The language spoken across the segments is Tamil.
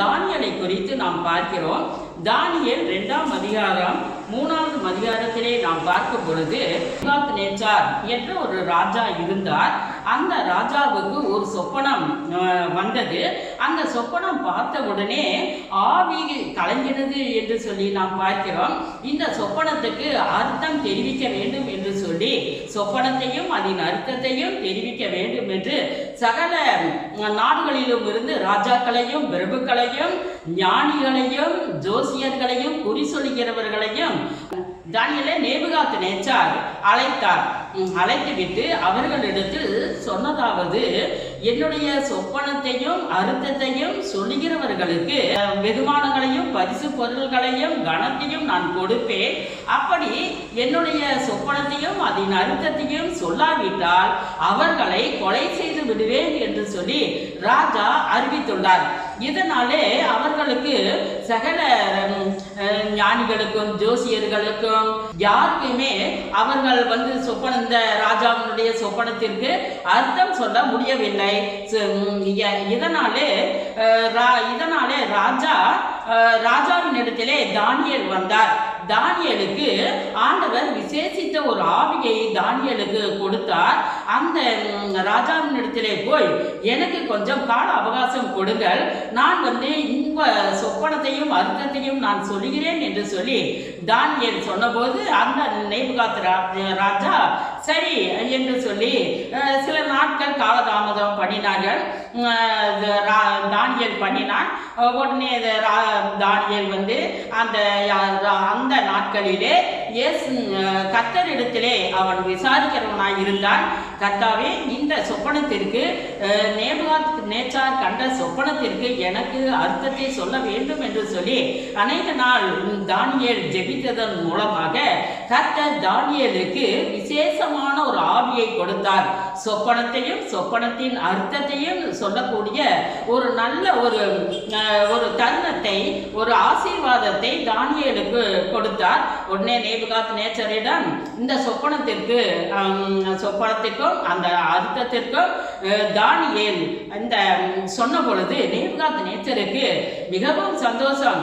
தானியலை குறித்து நாம் பார்க்கிறோம். தானியல் இரண்டாம் அதிகாரம் மூணாவது அதிகாரத்திலே நாம் பார்க்கும் பொழுது நேச்சார் என்ற ஒரு ராஜா இருந்தார். அந்த ராஜாவுக்கு ஒரு சொப்பனம் வந்தது. அந்த சொப்பனம் பார்த்த உடனே ஆவி கலைஞனது என்று சொல்லி நாம் பார்க்கிறோம். இந்த சொப்பனத்துக்கு அர்த்தம் தெரிவிக்க வேண்டும் என்று சொல்லி சொப்பனத்தையும் அதன் அர்த்தத்தையும் தெரிவிக்க வேண்டும் என்று சகல நாடுகளிலும் இருந்து ராஜாக்களையும் பிரபுக்களையும் ஞானிகளையும் ஜோசியர்களையும் குறி சொல்லுகிறவர்களையும் தானியலை நேபுகாத்து நேச்சார் அழைத்தார் அழைத்துவிட்டு அவர்களிடத்தில் சொன்னதாவது என்னுடைய சொப்பனத்தையும் அர்த்தத்தையும் சொல்லுகிறவர்களுக்கு வெகுமானங்களையும் பரிசு பொருள்களையும் கனத்தையும் நான் கொடுப்பேன். அப்படி என்னுடைய சொப்பனத்தையும் அதன் அர்த்தத்தையும் சொல்லாவிட்டால் அவர்களை கொலை செய்து விடுவேன் என்று சொல்லி ராஜா அறிவித்துள்ளார். இதனாலே அவர்களுக்கு சகல ஞானிகளுக்கும் ஜோசியர்களுக்கும் யாருக்குமே அவர்கள் வந்து சொப்பன இந்த ராஜாவினுடைய சொப்பனத்திற்கு அர்த்தம் சொல்ல முடியவில்லை. இதனாலே ரா- இதனாலே ராஜா ராஜாவின் இடத்திலே தானியல் வந்தார். தானியலுக்கு ஆண்டவர் விசேஷித்த ஒரு ஆவியை தானியலுக்கு கொடுத்தார். அந்த ராஜாவின் இடத்திலே போய் எனக்கு கொஞ்சம் கால அவகாசம் கொடுங்கள். நான் வந்து உங்க சொப்பனத்தையும் அர்த்தத்தையும் நான் சொல்கிறேன் என்று சொல்லி தானியல் சொன்னபோது அந்த நேபுகாத் ராஜா சரி என்று சொல்லி சில நாட்கள் காலதாமதம் பண்ணினார்கள். தானியல் பண்ணினான். உடனே தானியல் வந்து அந்த அந்த நாட்களிலே எஸ் கத்தரிடத்திலே அவன் விசாரிக்கிறவனாய் இருந்தான். கர்த்தாவே இந்த சொப்பனத்திற்கு நேபாத் நேச்சார் கண்ட சொப்பனத்திற்கு எனக்கு அர்த்தத்தை சொல்ல வேண்டும் என்று சொல்லி அனைத்து நாள் தானியல் ஜெபித்ததன் மூலமாக கர்த்தர் தானியலுக்கு விசேஷமான ஒரு ஆவியை கொடுத்தார். சொப்பனத்தையும் சொப்பனத்தின் அர்த்தத்தையும் சொல்லக்கூடிய ஒரு நல்ல ஒரு அஹ், ஒரு தருணத்தை ஒரு ஆசீர்வாதத்தை தானியலுக்கு கொடுத்தார். உடனே நேபுகாத் நேச்சரிடம் இந்த சொப்பனத்திற்கு சொப்பனத்திற்கும் அந்த அர்த்தத்திற்கும் தானியல் இந்த சொன்ன பொழுது நேபுகாத் நேச்சருக்கு மிகவும் சந்தோஷம்.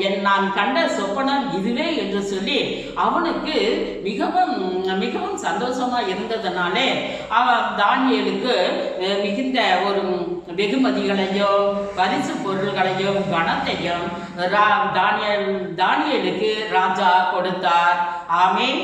என் நான் கண்ட சொப்பனம் இதுவே என்று சொல்லி அவனுக்கு மிகவும் மிகவும் சந்தோஷமா இருந்ததுனாலே அவன் தானியலுக்கு மிகுந்த ஒரு வெகுமதிகளையும் பரிசு பொருள்களையும் கணத்தையும் ரா- தானியலுக்கு ராஜ ராஜா கொடுத்தார். ஆமீன்.